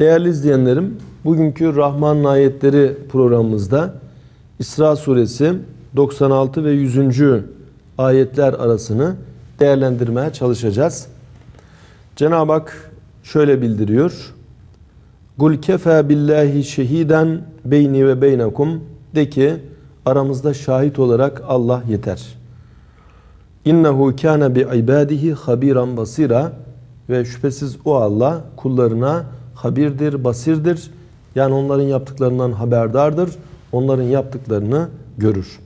Değerli izleyenlerim, bugünkü Rahman ayetleri programımızda İsra suresi 96 ve 100. ayetler arasını değerlendirmeye çalışacağız. Cenab-ı Hak şöyle bildiriyor. Kul kefa billahi şehiden beyni ve beynekum de ki aramızda şahit olarak Allah yeter. İnnehu kana bi ibadihi habiran basira ve şüphesiz o Allah kullarına habirdir, basirdir. Yani onların yaptıklarından haberdardır. Onların yaptıklarını görür.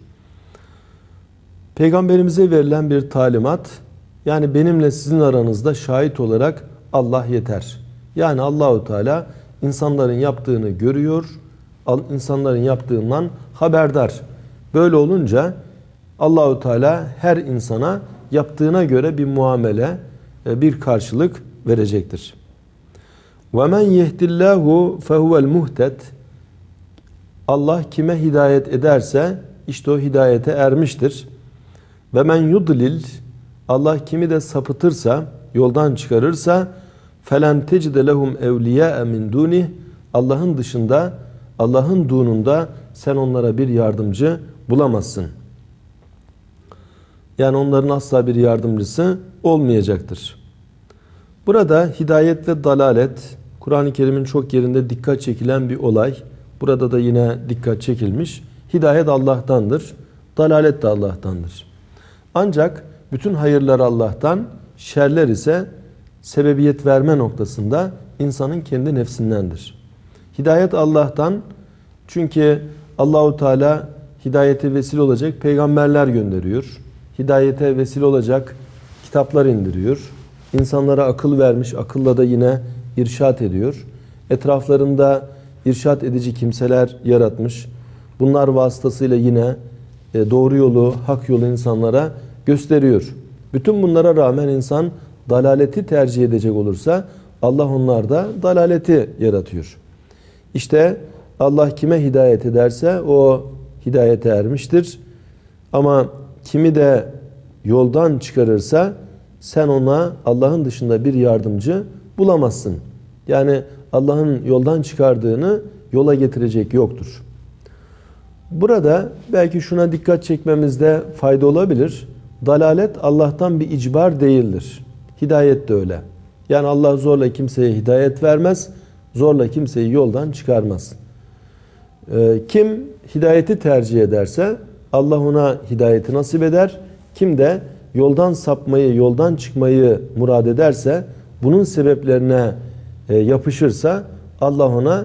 Peygamberimize verilen bir talimat yani benimle sizin aranızda şahit olarak Allah yeter. Yani Allahu Teala insanların yaptığını görüyor, insanların yaptığından haberdar. Böyle olunca Allahu Teala her insana yaptığına göre bir muamele, e, bir karşılık verecektir. Ve men yehdillahu fehuvel muhted. Allah kime hidayet ederse işte o hidayete ermiştir. Ve yudlil Allah kimi de sapıtırsa, yoldan çıkarırsa felen tecide lehum evliya min dunih Allah'ın dışında, Allah'ın dununda sen onlara bir yardımcı bulamazsın. Yani onların asla bir yardımcısı olmayacaktır. Burada hidayet ve dalalet Kur'an-ı Kerim'in çok yerinde dikkat çekilen bir olay. Burada da yine dikkat çekilmiş. Hidayet Allah'tandır. Dalalet de Allah'tandır. Ancak bütün hayırlar Allah'tan, şerler ise sebebiyet verme noktasında insanın kendi nefsindendir. Hidayet Allah'tan çünkü Allahu Teala hidayete vesile olacak peygamberler gönderiyor. Hidayete vesile olacak kitaplar indiriyor. İnsanlara akıl vermiş, akılla da yine irşat ediyor. Etraflarında irşat edici kimseler yaratmış. Bunlar vasıtasıyla yine e, doğru yolu, hak yolu insanlara gösteriyor. Bütün bunlara rağmen insan dalaleti tercih edecek olursa Allah onlarda dalaleti yaratıyor. İşte Allah kime hidayet ederse o hidayete ermiştir. Ama kimi de yoldan çıkarırsa sen ona Allah'ın dışında bir yardımcı bulamazsın. Yani Allah'ın yoldan çıkardığını yola getirecek yoktur. Burada belki şuna dikkat çekmemizde fayda olabilir. Dalalet Allah'tan bir icbar değildir. Hidayet de öyle. Yani Allah zorla kimseye hidayet vermez, zorla kimseyi yoldan çıkarmaz. Ee, kim hidayeti tercih ederse Allah ona hidayeti nasip eder. Kim de yoldan sapmayı, yoldan çıkmayı murad ederse, bunun sebeplerine e, yapışırsa Allah ona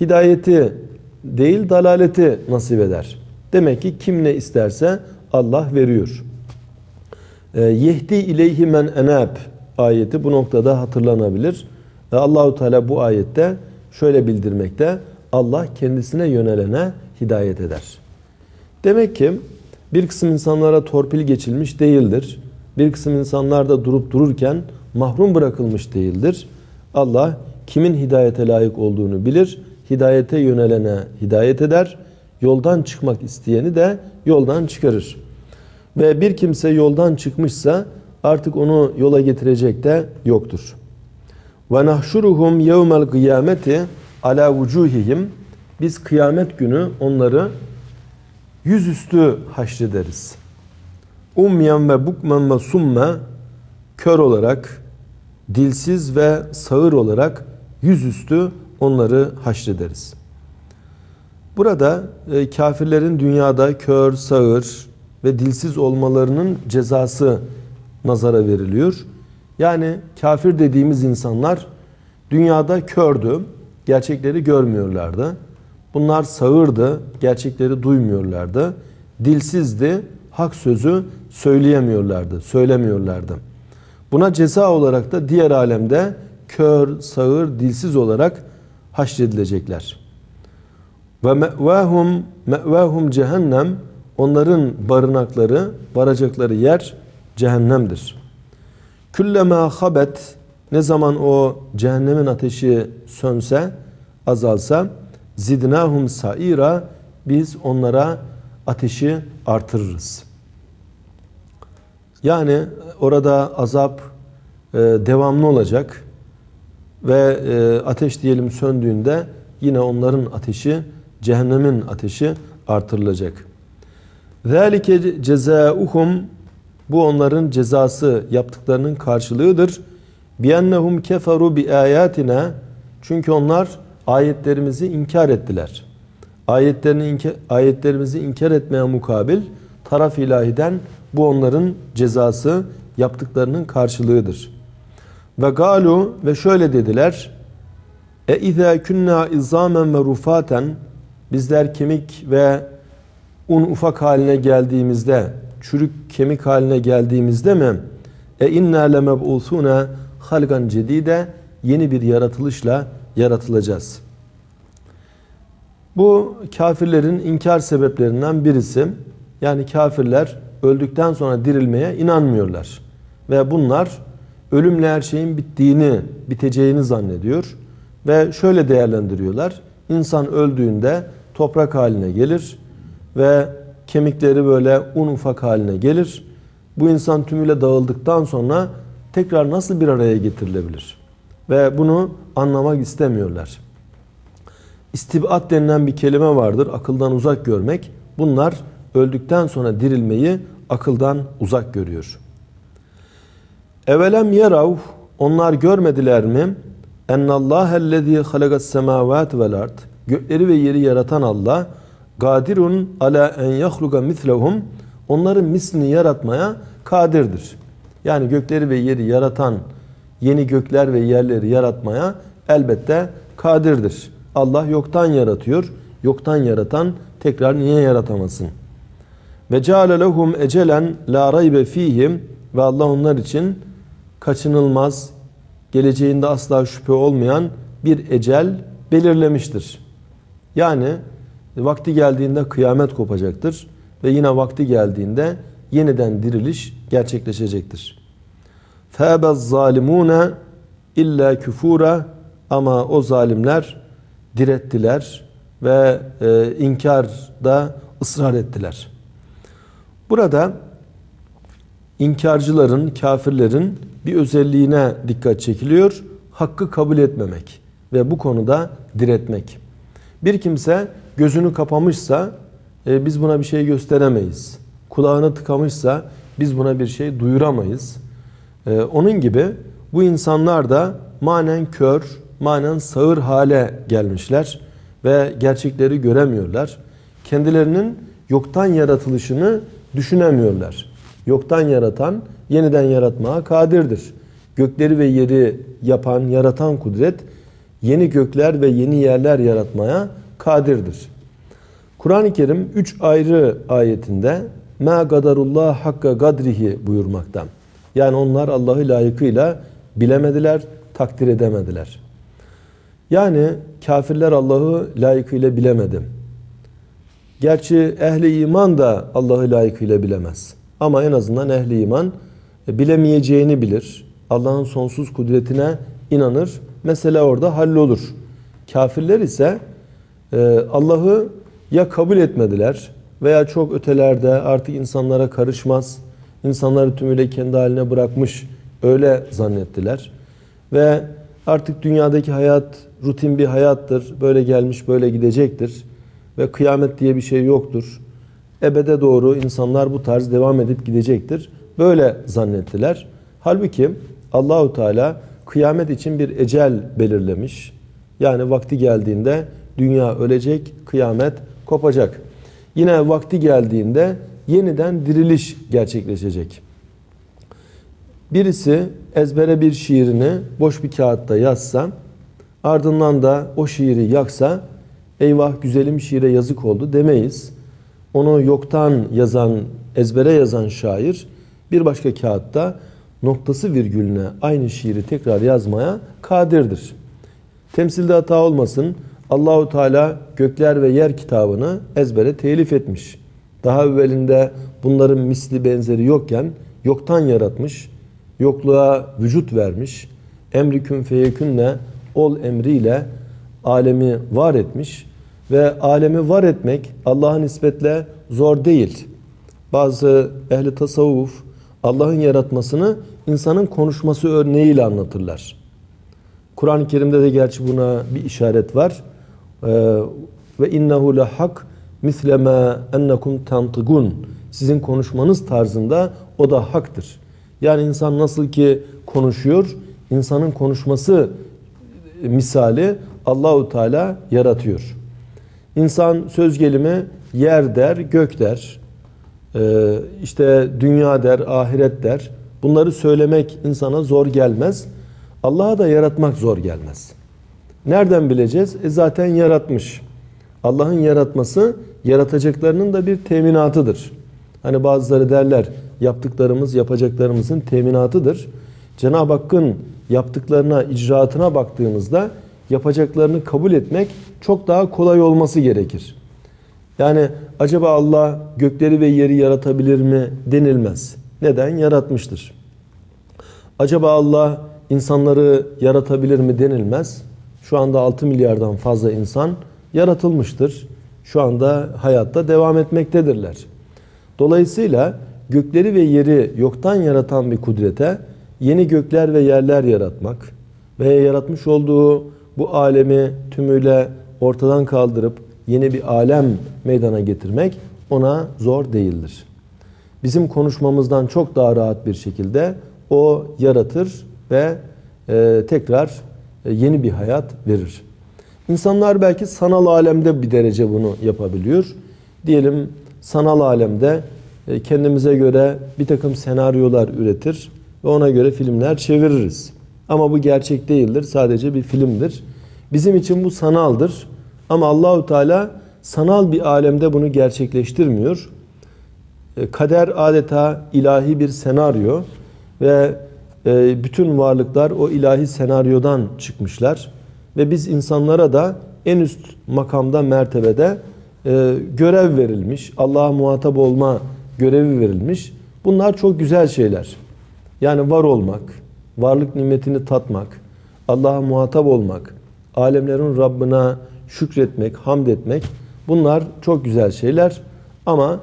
hidayeti değil dalaleti nasip eder. Demek ki kim ne isterse Allah veriyor. E, Yehdi ileyhi men enab ayeti bu noktada hatırlanabilir. Ve Allahu Teala bu ayette şöyle bildirmekte. Allah kendisine yönelene hidayet eder. Demek ki bir kısım insanlara torpil geçilmiş değildir. Bir kısım insanlar da durup dururken mahrum bırakılmış değildir. Allah kimin hidayete layık olduğunu bilir. Hidayete yönelene hidayet eder. Yoldan çıkmak isteyeni de yoldan çıkarır. Ve bir kimse yoldan çıkmışsa artık onu yola getirecek de yoktur. Ve nahşuruhum yevmel kıyameti ala vucuhihim biz kıyamet günü onları yüzüstü haşrederiz. Umyen ve bukmen ve summe kör olarak, dilsiz ve sağır olarak yüzüstü onları haşrederiz. Burada e, kafirlerin dünyada kör, sağır ve dilsiz olmalarının cezası nazara veriliyor. Yani kafir dediğimiz insanlar dünyada kördü, gerçekleri görmüyorlardı. Bunlar sağırdı, gerçekleri duymuyorlardı. Dilsizdi, hak sözü söyleyemiyorlardı, söylemiyorlardı. Buna ceza olarak da diğer alemde kör, sağır, dilsiz olarak haşredilecekler. Ve me'vahum me'vahum cehennem onların barınakları, varacakları yer cehennemdir. Küllema habet ne zaman o cehennemin ateşi sönse, azalsa zidnahum saira biz onlara ateşi artırırız. Yani orada azap e, devamlı olacak. ve e, ateş diyelim söndüğünde yine onların ateşi cehennemin ateşi artırılacak. Zalike cezauhum bu onların cezası yaptıklarının karşılığıdır. Biyennehum keferu bi ayatina çünkü onlar ayetlerimizi inkar ettiler. Ayetlerini inkar, ayetlerimizi inkar etmeye mukabil taraf ilahiden bu onların cezası yaptıklarının karşılığıdır. Ve galu ve şöyle dediler. E izâ künnâ izâmen ve rufaten bizler kemik ve un ufak haline geldiğimizde, çürük kemik haline geldiğimizde mi e inna lemeb'usuna halgan cedide yeni bir yaratılışla yaratılacağız. Bu kafirlerin inkar sebeplerinden birisi. Yani kafirler öldükten sonra dirilmeye inanmıyorlar. Ve bunlar ölümle her şeyin bittiğini, biteceğini zannediyor. Ve şöyle değerlendiriyorlar. İnsan öldüğünde toprak haline gelir ve kemikleri böyle un ufak haline gelir. Bu insan tümüyle dağıldıktan sonra tekrar nasıl bir araya getirilebilir? Ve bunu anlamak istemiyorlar. İstibat denilen bir kelime vardır. Akıldan uzak görmek. Bunlar öldükten sonra dirilmeyi akıldan uzak görüyor. Evelem yerav onlar görmediler mi? Ennallâhellezî halagas semâvâti vel ard gökleri ve yeri yaratan Allah gadirun ala en yahluga mislehum onların mislini yaratmaya kadirdir. Yani gökleri ve yeri yaratan yeni gökler ve yerleri yaratmaya elbette kadirdir. Allah yoktan yaratıyor. Yoktan yaratan tekrar niye yaratamasın? Ve ceale lehum ecelen la raybe fihim ve Allah onlar için kaçınılmaz, geleceğinde asla şüphe olmayan bir ecel belirlemiştir. Yani vakti geldiğinde kıyamet kopacaktır ve yine vakti geldiğinde yeniden diriliş gerçekleşecektir. فَاَبَ zalimune illa küfura ama o zalimler direttiler ve e, inkarda ısrar ettiler. Burada inkarcıların, kafirlerin bir özelliğine dikkat çekiliyor. Hakkı kabul etmemek ve bu konuda diretmek. Bir kimse gözünü kapamışsa e, biz buna bir şey gösteremeyiz. Kulağını tıkamışsa biz buna bir şey duyuramayız. E, onun gibi bu insanlar da manen kör, manen sağır hale gelmişler ve gerçekleri göremiyorlar. Kendilerinin yoktan yaratılışını düşünemiyorlar. Yoktan yaratan yeniden yaratmaya kadirdir. Gökleri ve yeri yapan, yaratan kudret yeni gökler ve yeni yerler yaratmaya kadirdir. Kur'an-ı Kerim üç ayrı ayetinde ma gadarullah hakka gadrihi buyurmakta. Yani onlar Allah'ı layıkıyla bilemediler, takdir edemediler. Yani kafirler Allah'ı layıkıyla bilemedi. Gerçi ehli iman da Allah'ı layıkıyla bilemez. Ama en azından ehli iman e, bilemeyeceğini bilir. Allah'ın sonsuz kudretine inanır mesele orada hallolur. Kafirler ise e, Allah'ı ya kabul etmediler veya çok ötelerde artık insanlara karışmaz, insanları tümüyle kendi haline bırakmış öyle zannettiler. Ve artık dünyadaki hayat rutin bir hayattır, böyle gelmiş böyle gidecektir ve kıyamet diye bir şey yoktur. Ebede doğru insanlar bu tarz devam edip gidecektir. Böyle zannettiler. Halbuki Allahu Teala kıyamet için bir ecel belirlemiş. Yani vakti geldiğinde dünya ölecek, kıyamet kopacak. Yine vakti geldiğinde yeniden diriliş gerçekleşecek. Birisi ezbere bir şiirini boş bir kağıtta yazsa, ardından da o şiiri yaksa, eyvah güzelim şiire yazık oldu demeyiz. Onu yoktan yazan, ezbere yazan şair bir başka kağıtta noktası virgülüne aynı şiiri tekrar yazmaya kadirdir. Temsilde hata olmasın. Allahu Teala gökler ve yer kitabını ezbere telif etmiş. Daha evvelinde bunların misli benzeri yokken yoktan yaratmış, yokluğa vücut vermiş. Emri kün feyekünle ol emriyle alemi var etmiş ve alemi var etmek Allah'a nispetle zor değil. Bazı ehli tasavvuf Allah'ın yaratmasını insanın konuşması örneğiyle anlatırlar. Kur'an-ı Kerim'de de gerçi buna bir işaret var. Ee, ve innehu le hak misleme ennekum tantıgun. Sizin konuşmanız tarzında o da haktır. Yani insan nasıl ki konuşuyor, insanın konuşması misali Allahu Teala yaratıyor. İnsan söz gelimi yer der, gök der. Ee, işte dünya der, ahiret der. Bunları söylemek insana zor gelmez. Allah'a da yaratmak zor gelmez. Nereden bileceğiz? E zaten yaratmış. Allah'ın yaratması yaratacaklarının da bir teminatıdır. Hani bazıları derler yaptıklarımız yapacaklarımızın teminatıdır. Cenab-ı Hakk'ın yaptıklarına, icraatına baktığımızda yapacaklarını kabul etmek çok daha kolay olması gerekir. Yani acaba Allah gökleri ve yeri yaratabilir mi denilmez. Neden? Yaratmıştır. Acaba Allah insanları yaratabilir mi denilmez. Şu anda 6 milyardan fazla insan yaratılmıştır. Şu anda hayatta devam etmektedirler. Dolayısıyla gökleri ve yeri yoktan yaratan bir kudrete yeni gökler ve yerler yaratmak ve yaratmış olduğu bu alemi tümüyle ortadan kaldırıp yeni bir alem meydana getirmek ona zor değildir. Bizim konuşmamızdan çok daha rahat bir şekilde o yaratır ve e, tekrar e, yeni bir hayat verir. İnsanlar belki sanal alemde bir derece bunu yapabiliyor. Diyelim sanal alemde e, kendimize göre bir takım senaryolar üretir ve ona göre filmler çeviririz. Ama bu gerçek değildir. Sadece bir filmdir. Bizim için bu sanaldır. Ama Allahu Teala sanal bir alemde bunu gerçekleştirmiyor. E, kader adeta ilahi bir senaryo ve e, bütün varlıklar o ilahi senaryodan çıkmışlar. Ve biz insanlara da en üst makamda, mertebede e, görev verilmiş. Allah'a muhatap olma görevi verilmiş. Bunlar çok güzel şeyler. Yani var olmak, varlık nimetini tatmak, Allah'a muhatap olmak, alemlerin Rabbına şükretmek, hamd etmek bunlar çok güzel şeyler. Ama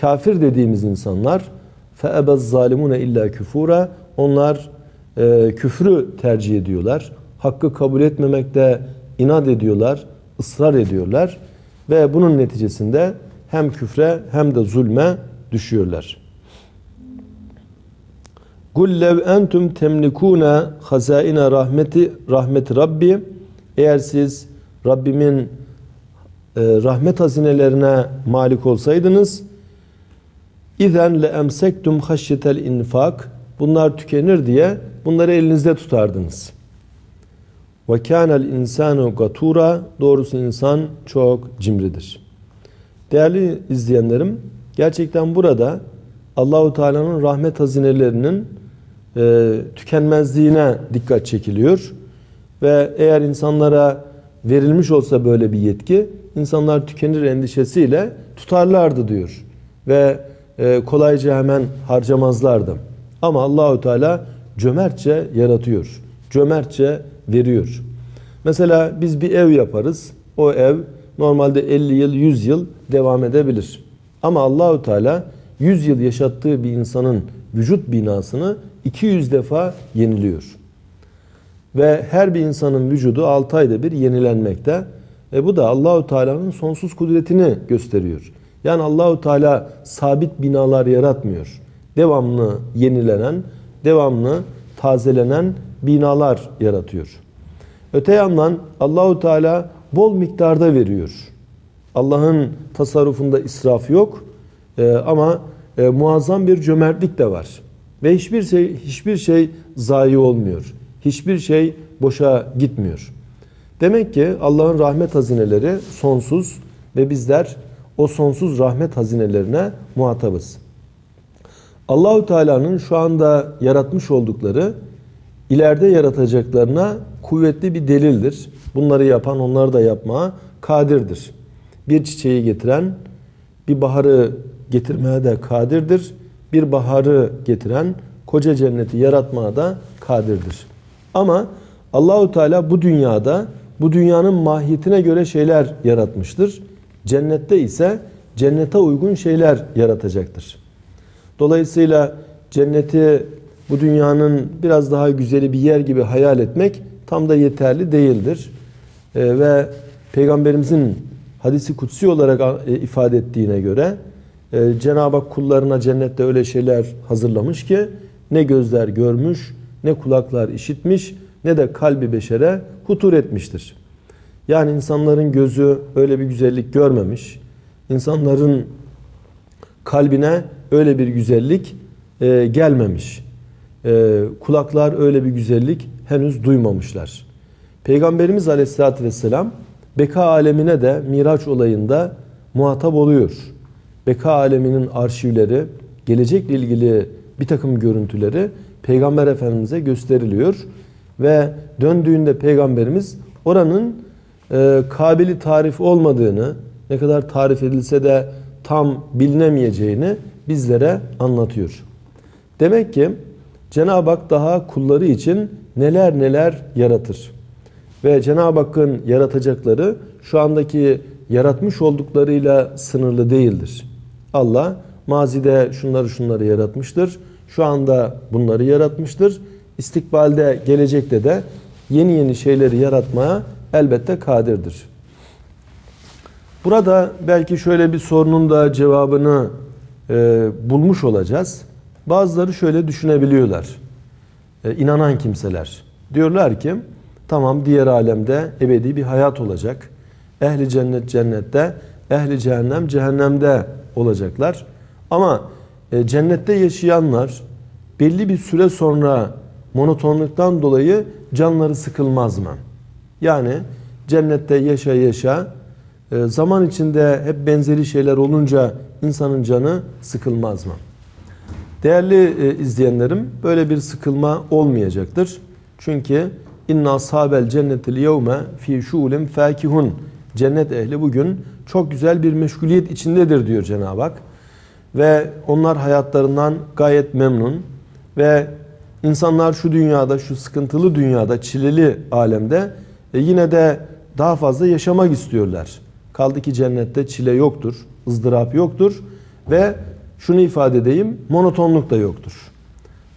kafir dediğimiz insanlar فَاَبَزْ zalimune illa küfura onlar e, küfrü tercih ediyorlar. Hakkı kabul etmemekte inat ediyorlar, ısrar ediyorlar ve bunun neticesinde hem küfre hem de zulme düşüyorlar. Kul lev entum temlikune hazaine rahmeti rahmeti Rabbi eğer siz Rabbimin e, rahmet hazinelerine malik olsaydınız izen le emsektum haşyetel infak bunlar tükenir diye bunları elinizde tutardınız. Ve kânel insanu gatura doğrusu insan çok cimridir. Değerli izleyenlerim gerçekten burada Allahu Teala'nın rahmet hazinelerinin e, tükenmezliğine dikkat çekiliyor. Ve eğer insanlara verilmiş olsa böyle bir yetki insanlar tükenir endişesiyle tutarlardı diyor. Ve e, kolayca hemen harcamazlardı. Ama Allahu Teala cömertçe yaratıyor. Cömertçe veriyor. Mesela biz bir ev yaparız. O ev normalde 50 yıl, 100 yıl devam edebilir. Ama Allahu Teala 100 yıl yaşattığı bir insanın vücut binasını 200 defa yeniliyor. Ve her bir insanın vücudu 6 ayda bir yenilenmekte. Ve bu da Allahu Teala'nın sonsuz kudretini gösteriyor. Yani Allahu Teala sabit binalar yaratmıyor. Devamlı yenilenen, devamlı tazelenen binalar yaratıyor. Öte yandan Allahu Teala bol miktarda veriyor. Allah'ın tasarrufunda israf yok ee, ama e, muazzam bir cömertlik de var. Ve hiçbir şey hiçbir şey zayi olmuyor. Hiçbir şey boşa gitmiyor. Demek ki Allah'ın rahmet hazineleri sonsuz ve bizler o sonsuz rahmet hazinelerine muhatabız. Allahu Teala'nın şu anda yaratmış oldukları ileride yaratacaklarına kuvvetli bir delildir. Bunları yapan onları da yapmaya kadirdir. Bir çiçeği getiren bir baharı getirmeye de kadirdir. Bir baharı getiren koca cenneti yaratmaya da kadirdir. Ama Allahu Teala bu dünyada bu dünyanın mahiyetine göre şeyler yaratmıştır. Cennette ise cennete uygun şeyler yaratacaktır. Dolayısıyla cenneti bu dünyanın biraz daha güzeli bir yer gibi hayal etmek tam da yeterli değildir. E, ve Peygamberimizin hadisi kutsi olarak e, ifade ettiğine göre e, Cenab-ı Hak kullarına cennette öyle şeyler hazırlamış ki ne gözler görmüş, ne kulaklar işitmiş, ne de kalbi beşere hutur etmiştir. Yani insanların gözü öyle bir güzellik görmemiş, insanların kalbine öyle bir güzellik e, gelmemiş. E, kulaklar öyle bir güzellik henüz duymamışlar. Peygamberimiz Aleyhisselatü Vesselam beka alemine de Miraç olayında muhatap oluyor. Beka aleminin arşivleri, gelecekle ilgili bir takım görüntüleri Peygamber Efendimiz'e gösteriliyor. Ve döndüğünde Peygamberimiz oranın e, kabili tarif olmadığını, ne kadar tarif edilse de tam bilinemeyeceğini bizlere anlatıyor. Demek ki Cenab-ı Hak daha kulları için neler neler yaratır. Ve Cenab-ı Hakk'ın yaratacakları şu andaki yaratmış olduklarıyla sınırlı değildir. Allah mazide şunları şunları yaratmıştır. Şu anda bunları yaratmıştır. İstikbalde, gelecekte de yeni yeni şeyleri yaratmaya elbette kadirdir. Burada belki şöyle bir sorunun da cevabını e, bulmuş olacağız. Bazıları şöyle düşünebiliyorlar. E, inanan kimseler. Diyorlar ki tamam diğer alemde ebedi bir hayat olacak. Ehli cennet cennette, ehli cehennem cehennemde olacaklar. Ama e, cennette yaşayanlar belli bir süre sonra monotonluktan dolayı canları sıkılmaz mı? Yani cennette yaşa yaşa e, zaman içinde hep benzeri şeyler olunca insanın canı sıkılmaz mı? Değerli e, izleyenlerim böyle bir sıkılma olmayacaktır. Çünkü inna ashabel cennetil yevme fi şulin fakihun. Cennet ehli bugün çok güzel bir meşguliyet içindedir diyor Cenab-ı Hak. Ve onlar hayatlarından gayet memnun ve insanlar şu dünyada, şu sıkıntılı dünyada, çileli alemde e, yine de daha fazla yaşamak istiyorlar. Kaldı ki cennette çile yoktur, ızdırap yoktur ve şunu ifade edeyim, monotonluk da yoktur.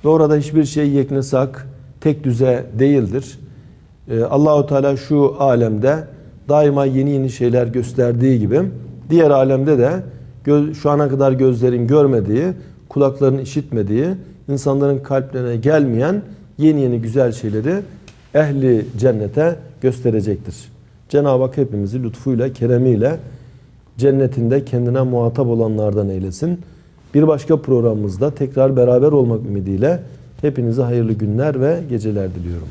Orada hiçbir şey yeknesak, tek düze değildir. Ee, Allahu Teala şu alemde daima yeni yeni şeyler gösterdiği gibi diğer alemde de göz, şu ana kadar gözlerin görmediği, kulakların işitmediği, insanların kalplerine gelmeyen yeni yeni güzel şeyleri ehli cennete gösterecektir. Cenab-ı Hak hepimizi lütfuyla, keremiyle cennetinde kendine muhatap olanlardan eylesin. Bir başka programımızda tekrar beraber olmak ümidiyle hepinize hayırlı günler ve geceler diliyorum.